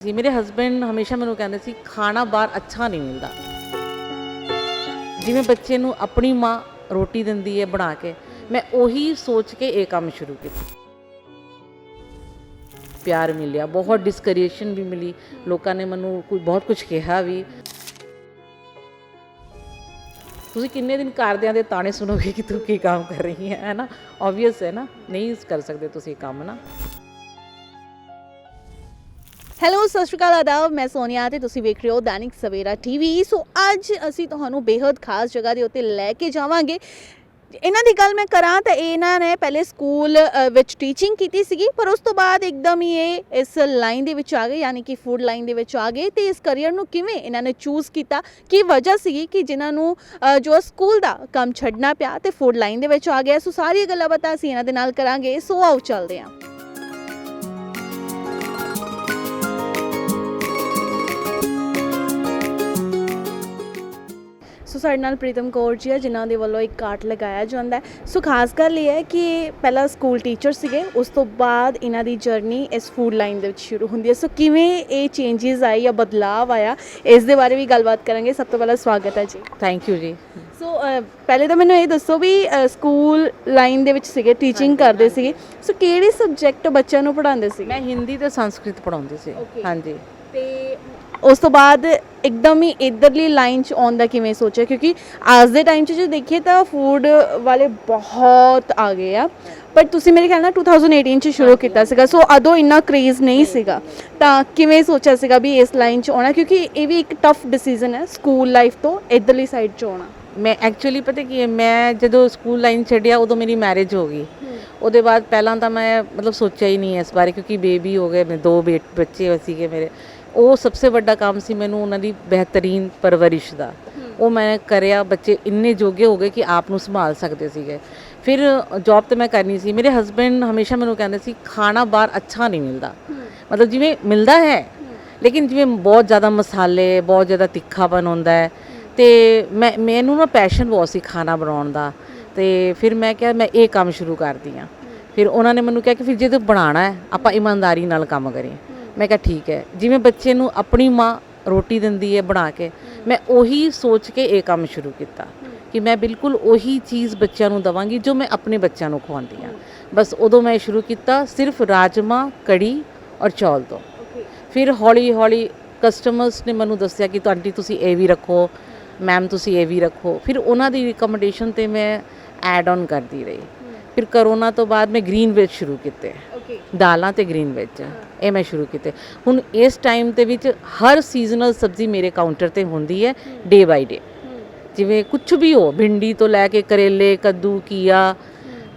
ਜੀ, ਮੇਰੇ ਹਸਬੰਡ ਹਮੇਸ਼ਾ ਮੈਨੂੰ ਕਹਿੰਦੇ ਸੀ, ਖਾਣਾ ਬਾਹਰ ਅੱਛਾ ਨਹੀਂ ਮਿਲਦਾ। ਜਿਵੇਂ ਬੱਚੇ ਨੂੰ ਆਪਣੀ ਮਾਂ ਰੋਟੀ ਦਿੰਦੀ ਹੈ ਬਣਾ ਕੇ, ਮੈਂ ਉਹੀ ਸੋਚ ਕੇ ਇਹ ਕੰਮ ਸ਼ੁਰੂ ਕੀਤਾ। ਪਿਆਰ ਮਿਲਿਆ, ਬਹੁਤ ਡਿਸਕਰੀਏਸ਼ਨ ਵੀ ਮਿਲੀ। ਲੋਕਾਂ ਨੇ ਮੈਨੂੰ ਕੋਈ ਬਹੁਤ ਕੁਝ ਕਿਹਾ ਵੀ। ਤੁਸੀਂ ਕਿੰਨੇ ਦਿਨ ਘਰਦਿਆਂ ਦੇ ਤਾਣੇ ਸੁਣੋਗੇ ਕਿ ਤੂੰ ਕੀ ਕੰਮ ਕਰ ਰਹੀ ਹੈ ਹੈ ਨਾ? ਆਬਵੀਅਸ ਹੈ ਨਾ? ਨਹੀਂ ਕਰ ਸਕਦੇ ਤੁਸੀਂ ਇਹ ਕੰਮ ਨਾ? ਹੈਲੋ ਸਤਿ ਸ਼੍ਰੀ ਅਕਾਲ ਆਦਾਬ, ਮੈਂ ਸੋਨੀਆ ਤੇ ਤੁਸੀਂ ਵੇਖ ਰਹੇ ਹੋ ਦੈਨਿਕ ਸਵੇਰਾ ਟੀਵੀ ਸੋ ਅੱਜ ਅਸੀਂ ਤੁਹਾਨੂੰ ਬੇहद ਖਾਸ ਜਗ੍ਹਾ ਦੇ ਉੱਤੇ ਲੈ ਕੇ ਜਾਵਾਂਗੇ। ਇਹਨਾਂ ਦੀ ਗੱਲ ਮੈਂ ਕਰਾਂ ਤਾਂ ਇਹਨਾਂ ਨੇ ਪਹਿਲੇ ਸਕੂਲ ਵਿੱਚ ਟੀਚਿੰਗ ਕੀਤੀ ਸੀਗੀ, ਪਰ ਉਸ ਤੋਂ ਬਾਅਦ ਇੱਕਦਮ ਹੀ ਇਹ ਇਸ ਲਾਈਨ ਦੇ ਵਿੱਚ ਆ ਗਏ, ਯਾਨੀ ਕਿ ਫੂਡ ਲਾਈਨ ਦੇ ਵਿੱਚ ਆ ਗਏ ਤੇ ਇਸ ਕੈਰੀਅਰ ਨੂੰ ਕਿਵੇਂ ਇਹਨਾਂ ਨੇ ਚੂਜ਼ ਕੀਤਾ? ਕੀ ਵਜ੍ਹਾ ਸੀਗੀ ਕਿ ਜਿਨ੍ਹਾਂ ਨੂੰ ਜੋ ਸਕੂਲ ਦਾ ਕੰਮ ਛੱਡਣਾ ਪਿਆ ਤੇ ਫੂਡ ਲਾਈਨ ਦੇ ਵਿੱਚ ਆ ਗਿਆ? ਸੋ ਸਾਰੀ ਗੱਲਾਂ ਬਾਤਾਂ ਅਸੀਂ ਇਹਨਾਂ ਦੇ ਨਾਲ ਕਰਾਂਗੇ। ਸੋ ਆਓ ਚੱਲਦੇ ਹਾਂ। ਸੋ ਸਾਡੇ ਨਾਲ ਪ੍ਰੀਤਮ ਕੌਰ ਜੀ ਆ ਜਿਨ੍ਹਾਂ ਦੇ ਵੱਲੋਂ ਇੱਕ ਕਾਰਟ ਲਗਾਇਆ ਜਾਂਦਾ ਹੈ। ਸੋ ਖਾਸ ਗੱਲ ਇਹ ਹੈ ਕਿ ਪਹਿਲਾਂ ਸਕੂਲ ਟੀਚਰ ਸੀਗੇ ਉਸ ਤੋਂ ਬਾਅਦ ਇਹਨਾਂ ਦੀ ਜਰਨੀ ਇਸ ਫੂਡ ਲਾਈਨ ਦੇ ਵਿੱਚ ਸ਼ੁਰੂ ਹੁੰਦੀ ਹੈ। ਸੋ ਕਿਵੇਂ ਇਹ ਚੇਂਜਸ ਆਈ ਜਾਂ ਬਦਲਾਅ ਆਇਆ ਇਸ ਦੇ ਬਾਰੇ ਵੀ ਗੱਲਬਾਤ ਕਰਾਂਗੇ। ਸਭ ਤੋਂ ਪਹਿਲਾਂ ਸਵਾਗਤ ਹੈ ਜੀ। ਥੈਂਕ ਯੂ ਜੀ। ਸੋ ਪਹਿਲੇ ਤਾਂ ਮੈਨੂੰ ਇਹ ਦੱਸੋ ਵੀ ਸਕੂਲ ਲਾਈਨ ਦੇ ਵਿੱਚ ਸੀਗੇ ਟੀਚਿੰਗ ਕਰਦੇ ਸੀਗੇ। ਸੋ ਕਿਹੜੇ ਸਬਜੈਕਟ ਬੱਚਿਆਂ ਨੂੰ ਪੜ੍ਹਾਉਂਦੇ ਸੀ ਮੈਂ ਹਿੰਦੀ ਤੇ ਸੰਸਕ੍ਰਿਤ ਪੜਾਉਂਦੀ ਸੀ. ਹਾਂਜੀ। ਤੇ ਉਸ ਤੋਂ ਬਾਅਦ ਇੱਕਦਮ ਹੀ ਇਧਰਲੀ ਲਾਈਨ 'ਚ ਆਉਣ ਦਾ ਕਿਵੇਂ ਸੋਚਿਆ? ਕਿਉਂਕਿ ਅੱਜ ਦੇ ਟਾਈਮ 'ਚ ਜੇ ਦੇਖੀਏ ਤਾਂ ਫੂਡ ਵਾਲੇ ਬਹੁਤ ਆ ਗਏ ਆ। ਪਰ ਤੁਸੀਂ ਮੇਰੇ ਖਿਆਲ ਨਾਲ 2018 'ਚ ਸ਼ੁਰੂ ਕੀਤਾ ਸੀਗਾ। ਸੋ ਅਦੋਂ ਇੰਨਾ ਕ੍ਰੇਜ਼ ਨਹੀਂ ਸੀਗਾ। ਤਾਂ ਕਿਵੇਂ ਸੋਚਿਆ ਸੀਗਾ ਵੀ ਇਸ ਲਾਈਨ 'ਚ ਆਉਣਾ? ਕਿਉਂਕਿ ਇਹ ਵੀ ਇੱਕ ਟਫ ਡਿਸੀਜਨ ਹੈ ਸਕੂਲ ਲਾਈਫ ਤੋਂ ਇਧਰਲੀ ਸਾਈਡ 'ਚ ਆਉਣਾ। ਮੈਂ ਐਕਚੁਅਲੀ ਪਤਾ ਕੀ ਹੈ ਮੈਂ ਜਦੋਂ ਸਕੂਲ ਲਾਈਨ ਛੱਡਿਆ ਉਦੋਂ ਮੇਰੀ ਮੈਰਿਜ ਹੋ ਗਈ। ਉਹਦੇ ਬਾਅਦ ਪਹਿਲਾਂ ਤਾਂ ਮੈਂ ਮਤਲਬ ਸੋਚਿਆ ਹੀ ਨਹੀਂ ਇਸ ਬਾਰੇ ਕਿਉਂਕਿ ਬੇਬੀ ਹੋ ਗਏ ਮੇਰੇ ਦੋ ਬੇਟ ਬੱਚੇ ਸੀਗੇ ਮੇਰੇ। ਉਹ ਸਭ ਤੋਂ ਵੱਡਾ ਕੰਮ ਸੀ ਮੈਨੂੰ ਉਹਨਾਂ ਦੀ ਬਿਹਤਰੀਨ ਪਰਵਰਿਸ਼ ਦਾ। ਉਹ ਮੈਂ ਕਰਿਆ ਬੱਚੇ ਇੰਨੇ ਜੋਗੇ ਹੋ ਗਏ ਕਿ ਆਪ ਨੂੰ ਸੰਭਾਲ ਸਕਦੇ ਸੀਗੇ। ਫਿਰ ਜੌਬ ਤੇ ਮੈਂ ਕਰਨੀ ਸੀ। ਮੇਰੇ ਹਸਬੰਡ ਹਮੇਸ਼ਾ ਮੈਨੂੰ ਕਹਿੰਦੇ ਸੀ ਖਾਣਾ ਬਾਹਰ ਅੱਛਾ ਨਹੀਂ ਮਿਲਦਾ। ਮਤਲਬ ਜਿਵੇਂ ਮਿਲਦਾ ਹੈ ਲੇਕਿਨ ਜਿਵੇਂ ਬਹੁਤ ਜ਼ਿਆਦਾ ਮਸਾਲੇ ਬਹੁਤ ਜ਼ਿਆਦਾ ਤਿੱਖਾਪਨ ਹੁੰਦਾ ਹੈ। ਤੇ ਮੈਂ ਮੈਨੂੰ ਨਾ ਪੈਸ਼ਨ ਬਹੁਤ ਸੀ ਖਾਣਾ ਬਣਾਉਣ ਦਾ। ਤੇ ਫਿਰ ਮੈਂ ਕਿਹਾ ਮੈਂ ਇਹ ਕੰਮ ਸ਼ੁਰੂ ਕਰਦੀ ਆ ਫਿਰ ਉਹਨਾਂ ਨੇ ਮੈਨੂੰ ਕਿਹਾ ਕਿ ਫਿਰ ਜੇ ਤੂੰ ਬਣਾਉਣਾ ਹੈ ਆਪਾਂ ਇਮਾਨਦਾਰੀ ਨਾਲ ਕੰਮ ਕਰੀਏ। ਮੈਂ ਕਿਹਾ ਠੀਕ ਹੈ। ਜਿਵੇਂ ਬੱਚੇ ਨੂੰ ਆਪਣੀ ਮਾਂ ਰੋਟੀ ਦਿੰਦੀ ਹੈ ਬਣਾ ਕੇ ਮੈਂ ਉਹੀ ਸੋਚ ਕੇ ਇਹ ਕੰਮ ਸ਼ੁਰੂ ਕੀਤਾ ਕਿ ਮੈਂ ਬਿਲਕੁਲ ਉਹੀ ਚੀਜ਼ ਬੱਚਿਆਂ ਨੂੰ ਦਵਾਂਗੀ ਜੋ ਮੈਂ ਆਪਣੇ ਬੱਚਿਆਂ ਨੂੰ ਖਵਾਉਂਦੀ ਆ ਬਸ ਉਦੋਂ ਮੈਂ ਸ਼ੁਰੂ ਕੀਤਾ ਸਿਰਫ ਰਾਜਮਾ ਕੜੀ ਔਰ ਚੌਲ ਤੋਂ। ਫਿਰ ਹੌਲੀ ਹੌਲੀ ਕਸਟਮਰਸ ਨੇ ਮੈਨੂੰ ਦੱਸਿਆ ਕਿ ਤੁਹਾਡੀ ਤੁਸੀਂ ਇਹ ਵੀ ਰੱਖੋ ਮੈਮ ਤੁਸੀਂ ਇਹ ਵੀ ਰੱਖੋ। ਫਿਰ ਉਹਨਾਂ ਦੀ ਰਿਕਮੈਂਡੇਸ਼ਨ ਤੇ ਮੈਂ ਐਡ ਆਨ ਕਰਦੀ ਰਹੀ। ਫਿਰ ਕਰੋਨਾ ਤੋਂ ਬਾਅਦ ਮੈਂ ਗ੍ਰੀਨ ਵੇਜ ਸ਼ੁਰੂ ਕੀਤੇ। ਦਾਲਾਂ ਤੇ ਗ੍ਰੀਨ ਵੇਜ ਇਹ ਮੈਂ ਸ਼ੁਰੂ ਕੀਤੇ। ਹੁਣ ਇਸ ਟਾਈਮ ਦੇ ਵਿੱਚ ਹਰ ਸੀਜ਼ਨਲ ਸਬਜ਼ੀ ਮੇਰੇ ਕਾਊਂਟਰ ਤੇ ਹੁੰਦੀ ਹੈ ਡੇ ਬਾਈ ਡੇ ਜਿਵੇਂ ਕੁਝ ਵੀ ਹੋ, ਭਿੰਡੀ ਤੋਂ ਲੈ ਕੇ ਕਰੇਲੇ, ਕੱਦੂ ਕੀਆ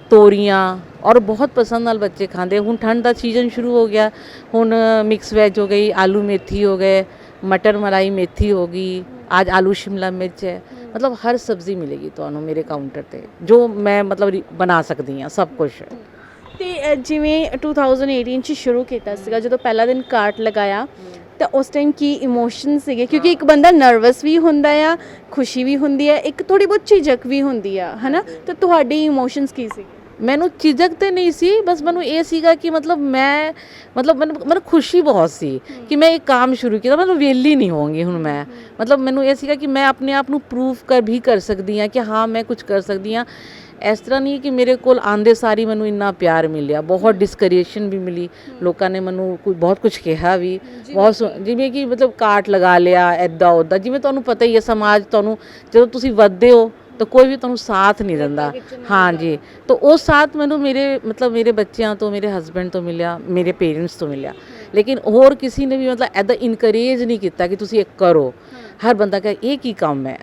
ਤੋਰੀਆਂ, ਔਰ ਬਹੁਤ ਪਸੰਦ ਨਾਲ ਬੱਚੇ ਖਾਂਦੇ। ਹੁਣ ਠੰਡ ਦਾ ਸੀਜ਼ਨ ਸ਼ੁਰੂ ਹੋ ਗਿਆ। ਹੁਣ ਮਿਕਸ ਵੈਜ ਹੋ ਗਈ, ਆਲੂ ਮੇਥੀ ਹੋ ਗਏ, ਮਟਰ ਮਲਾਈ ਮੇਥੀ ਹੋ ਗਈ, ਅੱਜ ਆਲੂ ਸ਼ਿਮਲਾ ਮਿਰਚ ਹੈ। ਮਤਲਬ ਹਰ ਸਬਜ਼ੀ ਮਿਲੇਗੀ ਤੁਹਾਨੂੰ ਮੇਰੇ ਕਾਊਂਟਰ ਤੇ। ਜੋ ਮੈਂ ਮਤਲਬ ਬਣਾ ਸਕਦੀ ਹਾਂ, ਸਭ ਕੁਝ ਤੇ ਅ, ਜਿਵੇਂ 2018 ਚ ਸ਼ੁਰੂ ਕੀਤਾ ਸੀਗਾ ਜਦੋਂ ਪਹਿਲਾ ਦਿਨ ਕਾਰਟ ਲਗਾਇਆ ਤਾਂ ਉਸ ਟਾਈਮ ਕੀ ਇਮੋਸ਼ਨ ਸੀਗੇ? ਕਿਉਂਕਿ ਇੱਕ ਬੰਦਾ ਨਰਵਸ ਵੀ ਹੁੰਦਾ ਆ ਖੁਸ਼ੀ ਵੀ ਹੁੰਦੀ ਹੈ ਇੱਕ ਥੋੜੀ ਬਹੁਤ ਝਿਜਕ ਵੀ ਹੁੰਦੀ ਆ ਹਨਾ? ਤਾਂ ਤੁਹਾਡੀ ਇਮੋਸ਼ਨਸ ਕੀ ਸੀ ਮੈਨੂੰ ਝਿਜਕ ਤੇ ਨਹੀਂ ਸੀ ਬਸ ਮੈਨੂੰ ਇਹ ਸੀਗਾ ਕਿ ਮਤਲਬ ਮੈਂ ਮਤਲਬ ਮੈਨੂੰ ਮੈਨੂੰ ਖੁਸ਼ੀ ਬਹੁਤ ਸੀ ਕਿ ਮੈਂ ਇਹ ਕੰਮ ਸ਼ੁਰੂ ਕੀਤਾ। ਮਤਲਬ ਵਿਹਲੀ ਨਹੀਂ ਹੋਵਾਂਗੀ ਹੁਣ ਮੈਂ। ਮਤਲਬ ਮੈਨੂੰ ਇਹ ਸੀਗਾ ਕਿ ਮੈਂ ਆਪਣੇ ਆਪ ਨੂੰ ਪ੍ਰੂਫ ਕਰ ਵੀ ਕਰ ਸਕਦੀ ਹਾਂ ਕਿ ਹਾਂ ਮੈਂ ਕੁਝ ਕਰ ਸਕਦੀ ਹਾਂ। ਇਸ ਤਰ੍ਹਾਂ ਨਹੀਂ ਕਿ ਮੇਰੇ ਕੋਲ ਆਂਦੇ ਸਾਰੀ ਮੈਨੂੰ ਇੰਨਾ ਪਿਆਰ ਮਿਲਿਆ। ਬਹੁਤ ਡਿਸਕਰੇਸ਼ਨ ਵੀ ਮਿਲੀ। ਲੋਕਾਂ ਨੇ ਮੈਨੂੰ ਕੋਈ ਬਹੁਤ ਕੁਝ ਕਿਹਾ ਵੀ। ਬਹੁਤ ਜਿਵੇਂ ਕਿ ਮਤਲਬ ਕਾਟ ਲਗਾ ਲਿਆ ਐਦਾਂ ਉਦਾਂ ਜਿਵੇਂ ਤੁਹਾਨੂੰ ਪਤਾ ਹੀ ਹੈ ਸਮਾਜ ਤੁਹਾਨੂੰ ਜਦੋਂ ਤੁਸੀਂ ਵੱਧਦੇ ਹੋ ਤਾਂ ਕੋਈ ਵੀ ਤੁਹਾਨੂੰ ਸਾਥ ਨਹੀਂ ਦਿੰਦਾ। ਹਾਂਜੀ। ਤਾਂ ਉਹ ਸਾਥ ਮੈਨੂੰ ਮੇਰੇ ਮਤਲਬ ਮੇਰੇ ਬੱਚਿਆਂ ਤੋਂ ਮੇਰੇ ਹਸਬੰਡ ਤੋਂ ਮਿਲਿਆ ਮੇਰੇ ਪੇਰੈਂਟਸ ਤੋਂ ਮਿਲਿਆ। ਲੇਕਿਨ ਹੋਰ ਕਿਸੇ ਨੇ ਵੀ ਮਤਲਬ ਐਦਾਂ ਇਨਕਰੇਜ ਨਹੀਂ ਕੀਤਾ ਕਿ ਤੁਸੀਂ ਇਹ ਕਰੋ। ਹਰ ਬੰਦਾ ਕਹੇ ਇਹ ਕੀ ਕੰਮ ਹੈ?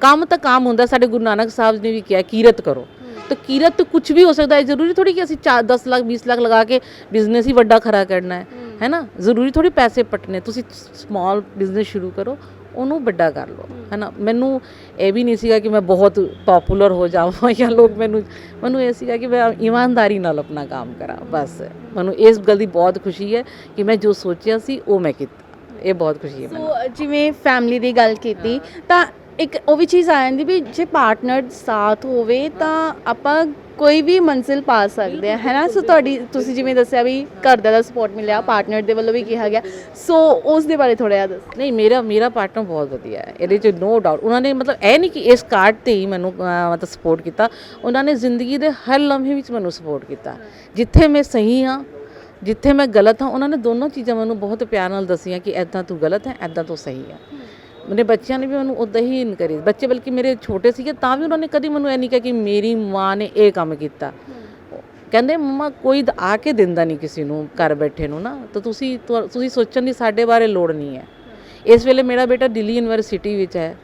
ਕੰਮ ਤਾਂ ਕੰਮ ਹੁੰਦਾ। ਸਾਡੇ ਗੁਰੂ ਨਾਨਕ ਸਾਹਿਬ ਨੇ ਵੀ ਕਿਹਾ ਕੀਰਤ ਕਰੋ। ਤਾਂ ਕੀਰਤ ਕੁਝ ਵੀ ਹੋ ਸਕਦਾ ਹੈ। ਜ਼ਰੂਰੀ ਥੋੜੀ ਕਿ ਅਸੀਂ 4 10 ਲੱਖ 20 ਲੱਖ ਲਗਾ ਕੇ ਬਿਜ਼ਨਸ ਹੀ ਵੱਡਾ ਖੜਾ ਕਰਨਾ ਹੈ। ਹੈ। ਨਾ? ਜ਼ਰੂਰੀ ਥੋੜੀ ਪੈਸੇ ਪਟਨੇ। ਤੁਸੀਂ ਸਮਾਲ ਬਿਜ਼ਨਸ ਸ਼ੁਰੂ ਕਰੋ। ਉਹਨੂੰ ਵੱਡਾ ਕਰ ਲਓ ਹੈ ਨਾ ਮੈਨੂੰ ਇਹ ਵੀ ਨਹੀਂ ਸੀਗਾ ਕਿ ਮੈਂ ਬਹੁਤ ਪਪੂਲਰ ਹੋ ਜਾਵਾਂ ਜਾਂ ਲੋਕ ਮੈਨੂੰ ਮੈਨੂੰ ਇਹ ਸੀਗਾ ਕਿ ਮੈਂ ਇਮਾਨਦਾਰੀ ਨਾਲ ਆਪਣਾ ਕੰਮ ਕਰਾਂ ਬਸ। ਮੈਨੂੰ ਇਸ ਗੱਲ ਦੀ ਬਹੁਤ ਖੁਸ਼ੀ ਹੈ ਕਿ ਮੈਂ ਜੋ ਸੋਚਿਆ ਸੀ ਉਹ ਮੈਂ ਕੀਤਾ। ਇਹ ਬਹੁਤ ਖੁਸ਼ੀ ਹੈ ਮੈਨੂੰ। ਸੋ ਜਿਵੇਂ ਫੈਮਿਲੀ ਦੀ ਗੱਲ ਕੀਤੀ ਤਾਂ ਇੱਕ ਉਹ ਵੀ ਚੀਜ਼ ਆ ਜਾਂਦੀ ਵੀ ਜੇ ਪਾਰਟਨਰ ਸਾਥ ਹੋਵੇ ਤਾਂ ਆਪਾਂ ਕੋਈ ਵੀ ਮੰਜ਼ਿਲ ਪਾ ਸਕਦੇ ਆ ਹੈਨਾ ਸੋ ਤੁਹਾਡੀ, ਤੁਸੀਂ ਜਿਵੇਂ ਦੱਸਿਆ ਵੀ ਘਰਦਿਆਂ ਦਾ ਸਪੋਰਟ ਮਿਲਿਆ ਪਾਰਟਨਰ ਦੇ ਵੱਲੋਂ ਵੀ ਕਿਹਾ ਗਿਆ। ਸੋ ਉਸ ਦੇ ਬਾਰੇ ਥੋੜਾ ਜਿਹਾ ਦੱਸ। ਨਹੀਂ, ਮੇਰਾ ਮੇਰਾ ਪਾਰਟਨਰ ਬਹੁਤ ਵਧੀਆ ਹੈ। ਇਹਦੇ 'ਚ ਨੋ ਡਾਊਟ ਉਹਨਾਂ ਨੇ ਮਤਲਬ ਇਹ ਨਹੀਂ ਕਿ ਇਸ ਕਾਰਡ ਤੇ ਹੀ ਮੈਨੂੰ ਮਤਲਬ ਸਪੋਰਟ ਕੀਤਾ। ਉਹਨਾਂ ਨੇ ਜ਼ਿੰਦਗੀ ਦੇ ਹਰ ਲਮਹੇ ਵਿੱਚ ਮੈਨੂੰ ਸਪੋਰਟ ਕੀਤਾ। ਜਿੱਥੇ ਮੈਂ ਸਹੀ ਹਾਂ, ਜਿੱਥੇ ਮੈਂ ਗਲਤ ਹਾਂ, ਉਹਨਾਂ ਨੇ ਦੋਨੋਂ ਚੀਜ਼ਾਂ ਮੈਨੂੰ ਬਹੁਤ ਪਿਆਰ ਨਾਲ ਦੱਸੀਆਂ ਕਿ ਐਦਾਂ ਤੂੰ ਗਲਤ ਹੈ ਐਦਾਂ ਤੂੰ ਸਹੀ ਹੈ। ਮੇਰੇ ਬੱਚਿਆਂ ਨੇ ਵੀ ਮੈਨੂੰ ਉਦਾਂ ਹੀ ਇਨਕਰੇਜ ਬੱਚੇ ਬਲਕਿ ਮੇਰੇ ਛੋਟੇ ਸੀਗੇ, ਤਾਂ ਵੀ ਉਹਨਾਂ ਨੇ ਕਦੀ ਮੈਨੂੰ ਇਹ ਨਹੀਂ ਕਿਹਾ ਕਿ ਮੇਰੀ ਮਾਂ ਨੇ ਇਹ ਕੰਮ ਕੀਤਾ। ਕਹਿੰਦੇ, ਮੰਮਾ, ਕੋਈ ਆ ਕੇ ਦਿੰਦਾ ਨਹੀਂ ਕਿਸੇ ਨੂੰ ਘਰ ਬੈਠੇ ਨੂੰ ਨਾ। ਤਾਂ ਤੁਸੀਂ, ਤੁਹਾ- ਤੁਸੀਂ ਸੋਚਣ ਦੀ ਸਾਡੇ ਬਾਰੇ ਲੋੜ ਨਹੀਂ ਹੈ। ਇਸ ਵੇਲੇ ਮੇਰਾ ਬੇਟਾ ਦਿੱਲੀ ਯੂਨੀਵਰਸਿਟੀ ਵਿੱਚ ਹੈ,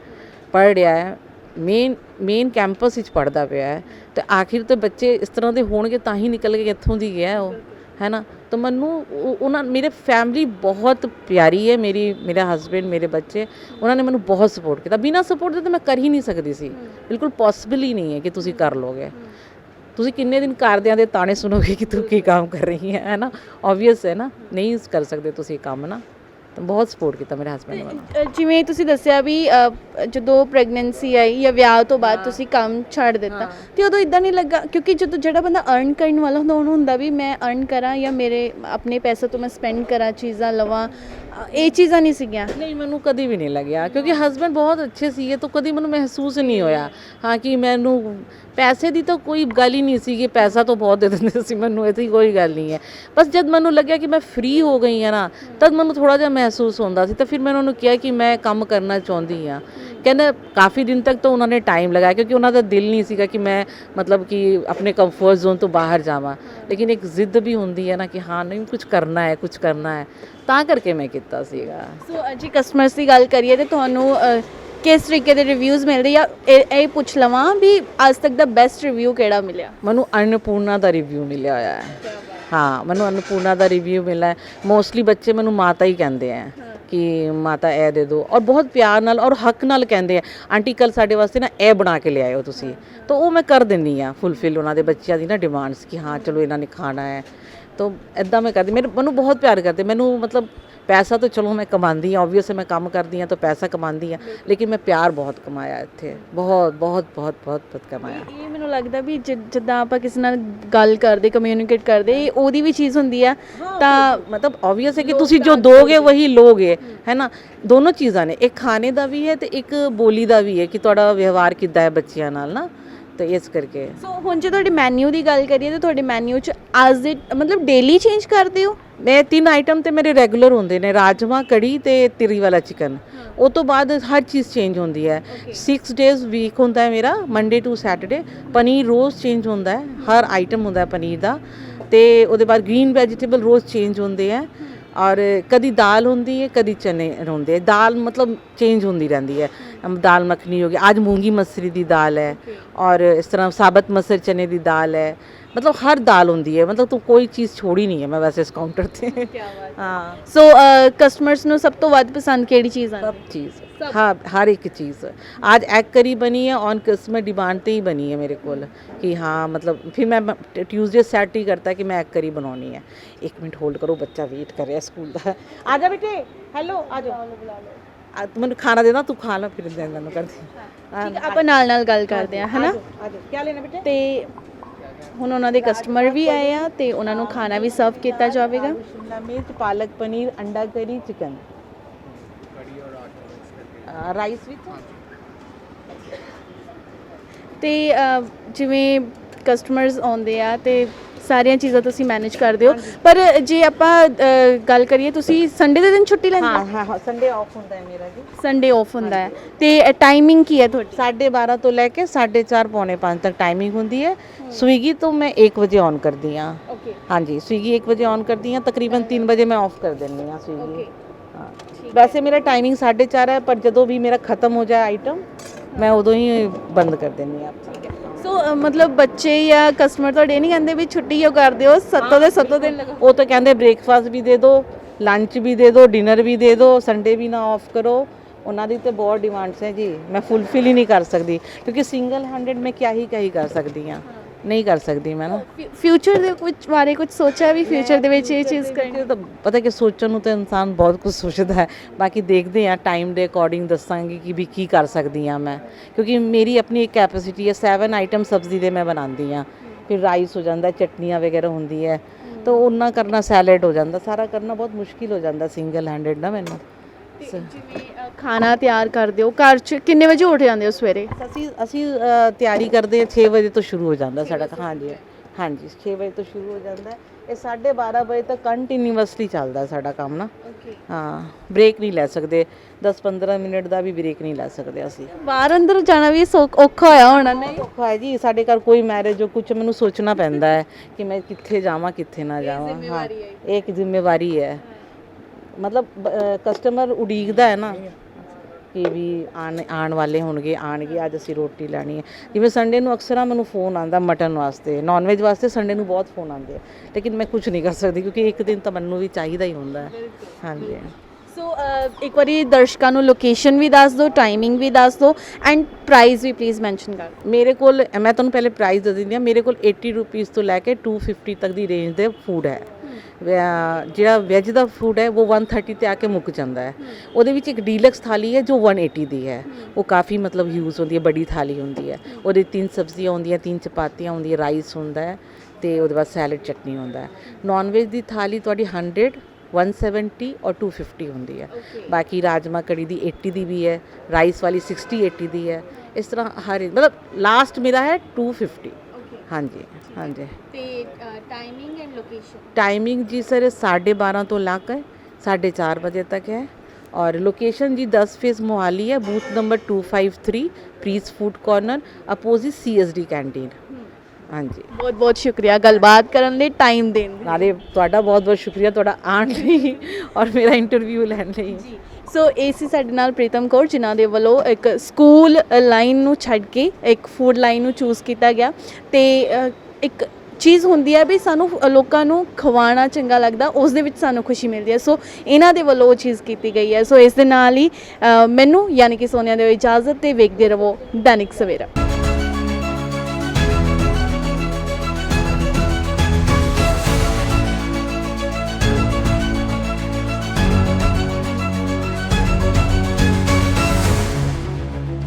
ਪੜ੍ਹ ਰਿਹਾ ਹੈ। ਮੇਨ ਮੇਨ ਕੈਂਪਸ ਵਿੱਚ ਪੜ੍ਹਦਾ ਪਿਆ ਹੈ। ਤੇ ਆਖਿਰ ਤੇ ਬੱਚੇ ਇਸ ਤਰ੍ਹਾਂ ਦੇ ਹੋਣਗੇ ਤਾਂ ਹੀ ਨਿਕਲ ਕੇ ਇੱਥੋਂ ਦੀ ਗਿਆ ਉਹ। ਹੈ ਨਾ? ਤਾਂ ਮੈਨੂੰ ਉਹ- ਉਹਨਾਂ ਮੇਰੇ ਫੈਮਿਲੀ ਬਹੁਤ ਪਿਆਰੀ ਹੈ ਮੇਰੀ ਮੇਰਾ ਹਸਬੈਂਡ ਮੇਰੇ ਬੱਚੇ। ਉਹਨਾਂ ਨੇ ਮੈਨੂੰ ਬਹੁਤ ਸਪੋਰਟ ਕੀਤਾ। ਬਿਨਾਂ ਸਪੋਰਟ ਦੇ ਤਾਂ ਮੈਂ ਕਰ ਹੀ ਨਹੀਂ ਸਕਦੀ ਸੀ। ਬਿਲਕੁਲ ਪੋਸੀਬਲ ਹੀ ਨਹੀਂ ਹੈ ਕਿ ਤੁਸੀਂ ਕਰ ਲੋਗੇ ਤੁਸੀਂ ਕਿੰਨੇ ਦਿਨ ਘਰਦਿਆਂ ਦੇ ਤਾਣੇ ਸੁਣੋਗੇ ਕਿ ਤੂੰ ਕੀ ਕੰਮ ਕਰ ਰਹੀ ਹੈ ਹੈ ਨਾ? ਆਬਵੀਅਸ ਹੈ ਨਾ? ਨਹੀਂ ਕਰ ਸਕਦੇ ਤੁਸੀਂ ਇਹ ਕੰਮ ਨਾ? ਤਾਂ ਬਹੁਤ ਸਪੋਰਟ ਕੀਤਾ ਮੇਰੇ ਹਸਬੰਡ ਨੇ ਅ, ਜਿਵੇਂ ਤੁਸੀਂ ਦੱਸਿਆ ਵੀ ਅ, ਜਦੋਂ ਪ੍ਰੈਗਨੈਂਸੀ ਆਈ ਜਾਂ ਵਿਆਹ ਤੋਂ ਬਾਅਦ ਤੁਸੀਂ ਕੰਮ ਛੱਡ ਦਿੱਤਾ ਤੇ ਉਦੋਂ ਇਦਾਂ ਨਹੀਂ ਲੱਗਾ? ਕਿਉਂਕਿ ਜਦੋਂ ਜਿਹੜਾ ਬੰਦਾ ਅਰਨ ਕਰਨ ਵਾਲਾ ਹੁੰਦਾ ਉਹਨੂੰ ਹੁੰਦਾ ਵੀ ਮੈਂ ਅਰਨ ਕਰਾਂ ਜਾਂ ਮੇਰੇ ਆਪਣੇ ਪੈਸੇ ਤੋਂ ਮੈਂ ਸਪੈਂਡ ਕਰਾਂ ਚੀਜ਼ਾਂ ਲਵਾਂ ਅ, ਇਹ ਚੀਜ਼ਾਂ ਨਹੀਂ ਸੀਗੀਆਂ। ਨਹੀਂ ਮੈਨੂੰ ਕਦੀ ਵੀ ਨਹੀਂ ਲੱਗਿਆ ਕਿਉਂਕਿ ਹਸਬੰਡ ਬਹੁਤ ਅੱਛੇ ਸੀਗੇ ਤਾਂ ਕਦੀ ਮੈਨੂੰ ਮਹਿਸੂਸ ਨਹੀਂ ਹੋਇਆ। ਹਾਂ ਕਿ ਮੈਨੂੰ ਪੈਸੇ ਦੀ ਤਾਂ ਕੋਈ ਗੱਲ ਹੀ ਨਹੀਂ ਸੀਗੀ ਪੈਸਾ ਤਾਂ ਬਹੁਤ ਦੇ ਦਿੰਦੇ ਸੀ ਮੈਨੂੰ ਇਹਦੀ ਕੋਈ ਗੱਲ ਨਹੀਂ ਹੈ। ਬਸ ਜਦ ਮੈਨੂੰ ਲੱਗਿਆ ਕਿ ਮੈਂ ਫ੍ਰੀ ਹੋ ਗਈ ਹਾਂ ਨਾ ਤਦ ਮੈਨੂੰ ਥੋੜਾ ਜਿਹਾ ਮਹਿਸੂਸ ਹੁੰਦਾ ਸੀ ਤਾਂ ਫਿਰ ਮੈਂ ਉਹਨਾਂ ਨੂੰ ਕਿਹਾ ਕਿ ਮੈਂ ਕੰਮ ਕਰਨਾ ਚਾਹੁੰਦੀ ਹਾਂ। ਕਹਿੰਦੇ ਕਾਫੀ ਦਿਨ ਤੱਕ ਤਾਂ ਉਹਨਾਂ ਨੇ ਟਾਈਮ ਲਗਾਇਆ ਕਿਉਂਕਿ ਉਹਨਾਂ ਦਾ ਦਿਲ ਨਹੀਂ ਸੀਗਾ ਕਿ ਮੈਂ ਮਤਲਬ ਕਿ ਆਪਣੇ ਕੰਫਰਟ ਜ਼ੋਨ ਤੋਂ ਬਾਹਰ ਜਾਵਾਂ। ਲੇਕਿਨ ਇੱਕ ਜ਼ਿੱਦ ਵੀ ਹੁੰਦੀ ਹੈ ਨਾ ਕਿ ਹਾਂ ਨਹੀਂ ਕੁਝ ਕਰਨਾ ਹੈ ਕੁਝ ਕਰਨਾ ਹੈ। ਤਾਂ ਕਰਕੇ ਮੈਂ ਕੀਤਾ ਸੀਗਾ। ਸੋ ਅ, ਜੀ ਕਸਟਮਰਸ ਦੀ ਗੱਲ ਕਰੀਏ ਤੇ ਤੁਹਾਨੂੰ ਕਿਸ ਤਰੀਕੇ ਦੇ ਰਿਵਿਊਜ਼ ਮਿਲਦੇ ਜਾਂ ਇਹ ਇਹ ਪੁੱਛ ਲਵਾਂ ਵੀ ਅੱਜ ਤੱਕ ਦਾ ਬੈਸਟ ਰਿਵਿਊ ਕਿਹੜਾ ਮਿਲਿਆ? ਮੈਨੂੰ ਅੰਨਪੂਰਨਾ ਦਾ ਰਿਵਿਊ ਮਿਲਿਆ ਹੋਇਆ ਹੈ। ਹਾਂ, ਮੈਨੂੰ ਅੰਨਪੂਰਨਾ ਦਾ ਰਿਵਿਊ ਮਿਲਾ ਹੈ। ਮੋਸਟਲੀ ਬੱਚੇ ਮੈਨੂੰ ਮਾਤਾ ਹੀ ਕਹਿੰਦੇ ਆ ਕਿ ਮਾਤਾ ਇਹ ਦੇ ਦਿਓ ਔਰ ਬਹੁਤ ਪਿਆਰ ਨਾਲ ਔਰ ਹੱਕ ਨਾਲ ਕਹਿੰਦੇ ਆ ਆਂਟੀ ਕੱਲ ਸਾਡੇ ਵਾਸਤੇ ਨਾ ਇਹ ਬਣਾ ਕੇ ਲਿਆਇਓ ਤੁਸੀਂ। ਤਾਂ ਉਹ ਮੈਂ ਕਰ ਦਿੰਦੀ ਆ ਫੁੱਲਫਿਲ ਉਹਨਾਂ ਦੇ ਬੱਚਿਆਂ ਦੀ ਨਾ ਡਿਮਾਂਡਸ ਕਿ ਹਾਂ, ਚਲੋ ਇਹਨਾਂ ਨੇ ਖਾਣਾ ਹੈ। ਤਾਂ ਇਦਾਂ ਮੈਂ ਕਰਦੀ ਮੇਰੇ ਮੈਨੂੰ ਬਹੁਤ ਪਿਆਰ ਕਰਦੇ ਮੈਨੂੰ ਮਤਲਬ ਪੈਸਾ ਤਾਂ ਚਲੋ ਮੈਂ ਕਮਾਉਂਦੀ ਆ ਆਬਵੀਅਸ ਮੈਂ ਕੰਮ ਕਰਦੀ ਆ ਤਾਂ ਪੈਸਾ ਕਮਾਉਂਦੀ ਆ ਲੇਕਿਨ ਮੈਂ ਪਿਆਰ ਬਹੁਤ ਕਮਾਇਆ ਇੱਥੇ ਬਹੁਤ ਬਹੁਤ ਬਹੁਤ ਬਹੁਤ ਬਹੁਤ ਕਮਾਇਆ। ਇਹ ਮੈਨੂੰ ਲੱਗਦਾ ਵੀ ਜਿ- ਜਿੱਦਾਂ ਆਪਾਂ ਕਿਸੇ ਨਾਲ ਗੱਲ ਕਰਦੇ ਕਮਿਊਨੀਕੇਟ ਕਰਦੇ ਉਹਦੀ ਵੀ ਚੀਜ਼ ਹੁੰਦੀ ਆ ਤਾਂ ਮਤਲਬ ਆਬਵੀਅਸ ਹੈ ਕਿ ਤੁਸੀਂ ਜੋ ਦੋਗੇ ਵਹੀ ਲੋਗੇ ਹੈ ਨਾ? ਦੋਨੋਂ ਚੀਜ਼ਾਂ ਨੇ ਇੱਕ ਖਾਣੇ ਦਾ ਵੀ ਹੈ ਤੇ ਇੱਕ ਬੋਲੀ ਦਾ ਵੀ ਹੈ ਕਿ ਤੁਹਾਡਾ ਵਿਵਹਾਰ ਕਿੱਦਾਂ ਹੈ ਬੱਚਿਆਂ ਨਾਲ ਨਾ? ਤੇ ਇਸ ਕਰਕੇ। ਸੋ ਹੁਣ ਜੇ ਤੁਹਾਡੇ ਮੈਨੂ ਦੀ ਗੱਲ ਕਰੀਏ ਤਾਂ ਤੁਹਾਡੇ ਮੈਨੂ 'ਚ ਅੱਜ ਦੇ ਮਤਲਬ ਡੇਲੀ ਚੇਂਜ ਕਰਦੇ ਹੋ? ਮੈਂ ਤਿੰਨ ਆਈਟਮ ਤੇ ਮੇਰੇ ਰੈਗੂਲਰ ਹੁੰਦੇ ਨੇ ਰਾਜਮਾ ਕੜੀ ਤੇ ਤਿਰੀ ਵਾਲਾ ਚਿਕਨ ਉਹ ਤੋਂ ਬਾਅਦ ਹਰ ਚੀਜ਼ ਚੇਂਜ ਹੁੰਦੀ ਹੈ। 6 ਡੇਜ਼ ਵੀਕ ਹੁੰਦਾ ਹੈ ਮੇਰਾ ਮੰਡੇ ਟੂ ਸੈਟਰਡੇ ਪਨੀਰ ਰੋਜ਼ ਚੇਂਜ ਹੁੰਦਾ ਹੈ ਹਰ ਆਈਟਮ ਹੁੰਦਾ ਹੈ ਪਨੀਰ ਦਾ। ਤੇ ਉਹਦੇ ਬਾਅਦ ਗ੍ਰੀਨ ਵੈਜੀਟੇਬਲ ਰੋਜ਼ ਚੇਂਜ ਹੁੰਦੇ ਹੈ। ਔਰ ਕਦੀ ਦਾਲ ਹੁੰਦੀ ਹੈ ਕਦੀ ਚਨੇ ਹੁੰਦੇ ਹੈ। ਦਾਲ ਮਤਲਬ ਚੇਂਜ ਹੁੰਦੀ ਰਹਿੰਦੀ ਹੈ। ਦਾਲ ਮੱਖਣੀ ਹੋ ਗਈ ਅੱਜ ਮੂੰਗੀ ਮਸਰੀ ਦੀ ਦਾਲ ਹੈ ਔਰ ਇਸ ਤਰ੍ਹਾਂ ਸਾਬਤ ਮਸਰ ਚਨੇ ਦੀ ਦਾਲ ਹੈ ਮਤਲਬ ਹਰ ਦਾਲ ਹੁੰਦੀ ਹੈ ਮਤਲਬ ਤੂੰ ਕੋਈ ਚੀਜ਼ ਛੋੜੀ ਨਹੀਂ ਹੈ ਮੈਂ ਵੈਸੇ ਇਸ ਕਾਊਂਟਰ ਤੇ ਹਾਂ ਸੋ ਕਸਟਮਰਸ ਨੂੰ ਸਭ ਤੋਂ ਵੱਧ ਪਸੰਦ ਕਿਹੜੀ ਚੀਜ਼ ਆਂਦੀ ਸਭ ਚੀਜ਼ ਹਾਂ ਹਰ ਇੱਕ ਚੀਜ਼ ਅੱਜ ਐਗ ਕਰੀ ਬਣੀ ਹੈ ਔਨ ਕਸਟਮਰ ਡਿਮਾਂਡ ਤੇ ਹੀ ਬਣੀ ਹੈ ਮੇਰੇ ਕੋਲ ਕਿ ਹਾਂ ਮਤਲਬ ਫਿਰ ਮੈਂ ਟਿਊਜ਼ਡੇ ਸੈਟਰਡੇ ਕਰਤਾ ਕਿ ਮੈਂ ਐਗ ਕਰੀ ਬਣਾਉਣੀ ਹੈ 1 ਮਿੰਟ ਹੋਲਡ ਕਰੋ ਬੱਚਾ ਵੇਟ ਕਰ ਰਿਹਾ ਸਕੂਲ ਦਾ ਆ ਜਾ ਬੇਟੇ ਹੈਲੋ ਆ ਜਾ ਬੁਲਾ ਲਓ ਆ ਤੂੰ ਮੈਨੂੰ ਖਾਣਾ ਦੇਣਾ ਤੂੰ ਖਾ ਲੈ ਫਿਰ ਦੇ ਮੈਨੂੰ ਕਰਦੀ ਠੀਕ ਹੈ ਆਪਾਂ ਨਾਲ ਨਾਲ ਗੱਲ ਕਰਦੇ ਆ ਹਨਾ ਆ ਜਾ ਕੀ ਲੈਣਾ ਬੇਟੇ ਤੇ ਹੁਣ ਉਹਨਾਂ ਦੇ ਕਸਟਮਰ ਵੀ ਆਏ ਆ ਤੇ ਉਹਨਾਂ ਨੂੰ ਖਾਣਾ ਵੀ ਸਰਵ ਕੀਤਾ ਜਾਵੇਗਾ शिमला मिर्च पालक पनीर अंडा करी चिकन राइस विथ ਤੇ ਅ, ਜਿਵੇਂ ਕਸਟਮਰਸ ਆਉਂਦੇ ਆ ਤੇ ਸਾਰੀਆਂ ਚੀਜ਼ਾਂ ਤੁਸੀਂ ਮੈਨੇਜ ਕਰਦੇ ਹੋ। ਪਰ ਜੇ ਆਪਾਂ ਗੱਲ ਕਰੀਏ ਤੁਸੀਂ ਸੰਡੇ ਦੇ ਦਿਨ ਛੁੱਟੀ ਲੈਂਦੇ ਹਾਂ ਹਾਂ? ਹਾਂ ਸੰਡੇ ਆਫ ਹੁੰਦਾ ਹੈ ਮੇਰਾ ਜੀ। ਸੰਡੇ ਆਫ ਹੁੰਦਾ ਹੈ। ਤੇ ਟਾਈਮਿੰਗ ਕੀ ਹੈ ਤੁਹਾਡੀ? 12:30 ਤੋਂ ਲੈ ਕੇ 4:30 ਪੌਣੇ 5 ਤੱਕ ਟਾਈਮਿੰਗ ਹੁੰਦੀ ਹੈ। ਸਵੀਗੀ ਤੋਂ ਮੈਂ 1 ਵਜੇ ਔਨ ਕਰਦੀ ਹਾਂ। ਓਕੇ ਹਾਂਜੀ ਸਵੀਗੀ 1 ਵਜੇ ਔਨ ਕਰਦੀ ਹਾਂ ਤਕਰੀਬਨ 3 ਵਜੇ ਮੈਂ ਆਫ ਕਰ ਦਿੰਦੀ ਹਾਂ ਸਵੀਗੀ ਹਾਂ। ਵੈਸੇ ਮੇਰਾ ਟਾਈਮਿੰਗ 4:30 ਹੈ ਪਰ ਜਦੋਂ ਵੀ ਮੇਰਾ ਖਤਮ ਹੋ ਜਾਏ ਆਈਟਮ ਮੈਂ ਉਦੋਂ ਹੀ ਬੰਦ ਕਰ ਦਿੰਦੀ ਹਾਂ ਸੋ ਅ, ਮਤਲਬ ਬੱਚੇ ਜਾਂ ਕਸਟਮਰ ਤੁਹਾਡੇ ਨਹੀਂ ਕਹਿੰਦੇ ਵੀ ਛੁੱਟੀ ਕਿਉਂ ਕਰਦੇ ਹੋ? ਸੱਤੋਂ ਦੇ ਸੱਤੋਂ ਦਿਨ ਲਗਾਓ ਉਹ ਤਾਂ ਕਹਿੰਦੇ ਬ੍ਰੇਕਫਾਸਟ ਵੀ ਦੇ ਦਿਓ ਲੰਚ ਵੀ ਦੇ ਦਿਓ ਡਿਨਰ ਵੀ ਦੇ ਦਿਓ ਸੰਡੇ ਵੀ ਨਾ ਆਫ ਕਰੋ। ਉਹਨਾਂ ਦੀ ਤੇ ਬਹੁਤ ਡਿਮਾਂਡਸ ਹੈ ਜੀ। ਮੈਂ ਫੁੱਲਫਿਲ ਹੀ ਨਹੀਂ ਕਰ ਸਕਦੀ। ਕਿਉਂਕਿ ਸਿੰਗਲ ਹੈਂਡਡ ਮੈਂ ਕਿਆ ਹੀ ਕਹੀ ਕਰ ਸਕਦੀ ਹਾਂ। ਨਹੀਂ ਕਰ ਸਕਦੀ ਮੈਂ ਨਾ। ਫਿਊਚਰ ਦੇ ਕੁਝ ਬਾਰੇ ਕੁਝ ਸੋਚਿਆ ਵੀ ਫਿਊਚਰ ਦੇ ਵਿੱਚ ਇਹ ਚੀਜ਼ ਕਰਨੀ। ਤਾਂ ਪਤਾ ਕਿ ਸੋਚਣ ਨੂੰ ਤਾਂ ਇਨਸਾਨ ਬਹੁਤ ਕੁਝ ਸੋਚਦਾ ਹੈ। ਬਾਕੀ ਦੇਖਦੇ ਆ ਟਾਈਮ ਦੇ ਅਕੋਰਡਿੰਗ ਦੱਸਾਂਗੀ ਕਿ ਵੀ ਕੀ ਕਰ ਸਕਦੀ ਆ ਮੈਂ। ਕਿਉਂਕਿ ਮੇਰੀ ਆਪਣੀ ਇੱਕ ਕੈਪੈਸਿਟੀ ਹੈ 7 ਆਈਟਮ ਸਬਜ਼ੀ ਦੇ ਮੈਂ ਬਣਾਉਂਦੀ ਆ ਫਿਰ ਰਾਈਸ ਹੋ ਜਾਂਦਾ ਚਟਨੀਆਂ ਵਗੈਰਾ ਹੁੰਦੀ ਹੈ। ਤਾਂ ਉਹਨਾਂ ਕਰਨਾ ਸੈਲਡ ਹੋ ਜਾਂਦਾ ਸਾਰਾ ਕਰਨਾ ਬਹੁਤ ਮੁਸ਼ਕਿਲ ਹੋ ਜਾਂਦਾ ਸਿੰਗਲ ਹੈਂਡਡ ਨਾ ਮੈਨੂੰ। ਸ- ਜਿਵੇਂ ਅ, ਖਾਣਾ ਤਿਆਰ ਕਰਦੇ ਹੋ ਘਰ 'ਚ ਕਿੰਨੇ ਵਜੇ ਉੱਠ ਜਾਂਦੇ ਹੋ ਸਵੇਰੇ? ਅਸੀਂ ਅਸੀਂ ਅ, ਤਿਆਰੀ ਕਰਦੇ ਹਾਂ 6 ਵਜੇ ਤੋਂ ਸ਼ੁਰੂ ਹੋ ਜਾਂਦਾ ਸਾਡਾ ਹਾਂਜੀ। ਹਾਂਜੀ 6 ਵਜੇ ਤੋਂ ਸ਼ੁਰੂ ਹੋ ਜਾਂਦਾ। ਹੈ। ਇਹ 12:30 ਵਜੇ ਤੱਕ ਕੰਟੀਨਿਊਸਲੀ ਚੱਲਦਾ ਸਾਡਾ ਕੰਮ ਨਾ। ਓਕੇ ਹਾਂ ਬ੍ਰੇਕ ਨਹੀਂ ਲੈ ਸਕਦੇ। 10-15 ਮਿੰਟ ਦਾ ਵੀ ਬ੍ਰੇਕ ਨਹੀਂ ਲੈ ਸਕਦੇ ਅਸੀਂ। ਬਾਹਰ ਅੰਦਰ ਜਾਣਾ ਵੀ ਸੌਖ- ਔਖਾ ਹੋਇਆ ਹੋਣਾ ਨਹੀਂ? ਔਖਾ ਹੈ ਜੀ ਸਾਡੇ ਘਰ ਕੋਈ ਮੈਰਿਜ ਹੋ ਕੁਝ ਮੈਨੂੰ ਸੋਚਣਾ ਪੈਂਦਾ ਹੈ ਕਿ ਮੈਂ ਕਿੱਥੇ ਜਾਵਾਂ ਕਿੱਥੇ ਨਾ ਜਾਵਾਂ। ਹਾਂ। ਇਹ ਇੱਕ ਜ਼ਿੰਮੇਵਾਰੀ ਹੈ। ਮਤਲਬ ਕਸਟਮਰ ਉਡੀਕਦਾ ਹੈ ਨਾ। ਕਿ ਵੀ ਆਣ ਆਉਣ ਵਾਲੇ ਹੋਣਗੇ ਆਣਗੇ ਅੱਜ ਅਸੀਂ ਰੋਟੀ ਲੈਣੀ ਹੈ। ਜਿਵੇਂ ਸੰਡੇ ਨੂੰ ਅਕਸਰ ਆ ਮੈਨੂੰ ਫੋਨ ਆਂਦਾ ਮਟਨ ਵਾਸਤੇ। ਨਾਨ ਵੈਜ ਵਾਸਤੇ ਸੰਡੇ ਨੂੰ ਬਹੁਤ ਫੋਨ ਆਉਂਦੇ ਆ। ਲੇਕਿਨ ਮੈਂ ਕੁਝ ਨਹੀਂ ਕਰ ਸਕਦੀ ਕਿਉਂਕਿ ਇੱਕ ਦਿਨ ਤਾਂ ਮੈਨੂੰ ਵੀ ਚਾਹੀਦਾ ਹੀ ਹੁੰਦਾ ਹੈ। ਹਾਂਜੀ। ਸੋ ਇੱਕ ਵਾਰੀ ਦਰਸ਼ਕਾਂ ਨੂੰ ਲੋਕੇਸ਼ਨ ਵੀ ਦੱਸ ਦਿਓ ਟਾਈਮਿੰਗ ਵੀ ਦੱਸ ਦਿਓ ਐਂਡ ਪ੍ਰਾਈਸ ਵੀ ਪਲੀਜ਼ ਮੈਂਸ਼ਨ ਕਰ ਮੇਰੇ ਕੋਲ ਮੈਂ ਤੁਹਾਨੂੰ ਪਹਿਲੇ ਪ੍ਰਾਈਸ ਦੱਸ ਦਿੰਦੀ ਹਾਂ। ਮੇਰੇ ਕੋਲ 80 ਰੁਪੀਸ ਤੋਂ ਲੈ ਕੇ 250 ਤੱਕ ਦੀ ਰੇਂਜ ਦੇ ਫੂਡ ਹੈ। ਜਿਹੜਾ ਵੈਜ ਦਾ ਫੂਡ ਹੈ ਉਹ 130 ਤੇ ਆ ਕੇ ਮੁੱਕ ਜਾਂਦਾ ਹੈ। ਉਹਦੇ ਵਿੱਚ ਇੱਕ ਡੀਲਕਸ ਥਾਲੀ ਹੈ ਜੋ 180 ਦੀ ਹੈ। ਉਹ ਕਾਫੀ ਮਤਲਬ ਯੂਜ਼ ਹੁੰਦੀ ਹੈ ਬੜੀ ਥਾਲੀ ਹੁੰਦੀ ਹੈ। ਉਹਦੇ ਤਿੰਨ ਸਬਜ਼ੀਆਂ ਹੁੰਦੀਆਂ ਤਿੰਨ ਚਪਾਤੀਆਂ ਹੁੰਦੀਆਂ ਰਾਈਸ ਹੁੰਦਾ ਹੈ ਤੇ ਉਹਦੇ ਬਾਅਦ ਸੈਲਡ ਚਟਨੀ ਹੁੰਦਾ ਹੈ। ਨਾਨ ਵੈਜ ਦੀ ਥਾਲੀ ਤੁਹਾਡੀ 100 170 ਔਰ 250 ਹੁੰਦੀ ਹੈ। ਬਾਕੀ ਰਾਜਮਾ ਕੜੀ ਦੀ 80 ਦੀ ਵੀ ਹੈ ਰਾਈਸ ਵਾਲੀ 60 80 ਦੀ ਹੈ। ਇਸ ਤਰ੍ਹਾਂ ਹਰ ਮਤਲਬ ਲਾਸਟ ਮੇਰਾ ਹੈ 250 ਹਾਂਜੀ ਹਾਂਜੀ। ਤੇ ਟਾਈਮਿੰਗ ਐਂਡ ਲੋਕੇਸ਼ਨ ਟਾਈਮਿੰਗ ਜੀ ਸਰ 12:30 ਤੋਂ ਲਾ ਕੇ 4:30 ਵਜੇ ਤੱਕ ਹੈ। ਔਰ ਲੋਕੇਸ਼ਨ ਜੀ 10 ਫੇਸ ਮੋਹਾਲੀ ਹੈ booth number 253 ਪ੍ਰੀਸ food corner opposite CSD canteen ਹਾਂਜੀ। ਬਹੁਤ ਬਹੁਤ ਸ਼ੁਕਰੀਆ ਗੱਲਬਾਤ ਕਰਨ ਲਈ ਟਾਈਮ ਦੇਣ ਲਈ। ਨਾਲੇ ਤੁਹਾਡਾ ਬਹੁਤ ਬਹੁਤ ਸ਼ੁਕਰੀਆ ਤੁਹਾਡਾ ਆਉਣ ਲਈ ਔਰ ਮੇਰਾ ਇੰਟਰਵਿਊ ਲੈਣ ਲਈ। ਸੋ ਏਸੀ ਸਾਡੇ ਨਾਲ ਪ੍ਰੀਤਮ ਕੌਰ ਜਿਨ੍ਹਾਂ ਦੇ ਵੱਲੋਂ ਇੱਕ ਸਕੂਲ ਲਾਈਨ ਨੂੰ ਛੱਡ ਕੇ ਇੱਕ ਫੂਡ ਲਾਈਨ ਨੂੰ ਚੂਜ਼ ਕੀਤਾ ਗਿਆ। ਤੇ ਇੱਕ ਚੀਜ਼ ਹੁੰਦੀ ਹੈ ਵੀ ਸਾਨੂੰ ਲੋਕਾਂ ਨੂੰ ਖਵਾਉਣਾ ਚੰਗਾ ਲੱਗਦਾ ਉਸ ਦੇ ਵਿੱਚ ਸਾਨੂੰ ਖੁਸ਼ੀ ਮਿਲਦੀ ਹੈ। ਸੋ ਇਹਨਾਂ ਦੇ ਵੱਲੋਂ ਉਹ ਚੀਜ਼ ਕੀਤੀ ਗਈ ਹੈ। ਸੋ ਇਸ ਦੇ ਨਾਲ ਹੀ ਮੈਨੂੰ ਯਾਨੀ ਕਿ ਸੋਨੀਆ ਦੇ ਇਜਾਜ਼ਤ ਤੇ ਵੇਖਦੇ ਰਹੋ ਦੈਨਿਕ ਸਵੇਰਾ।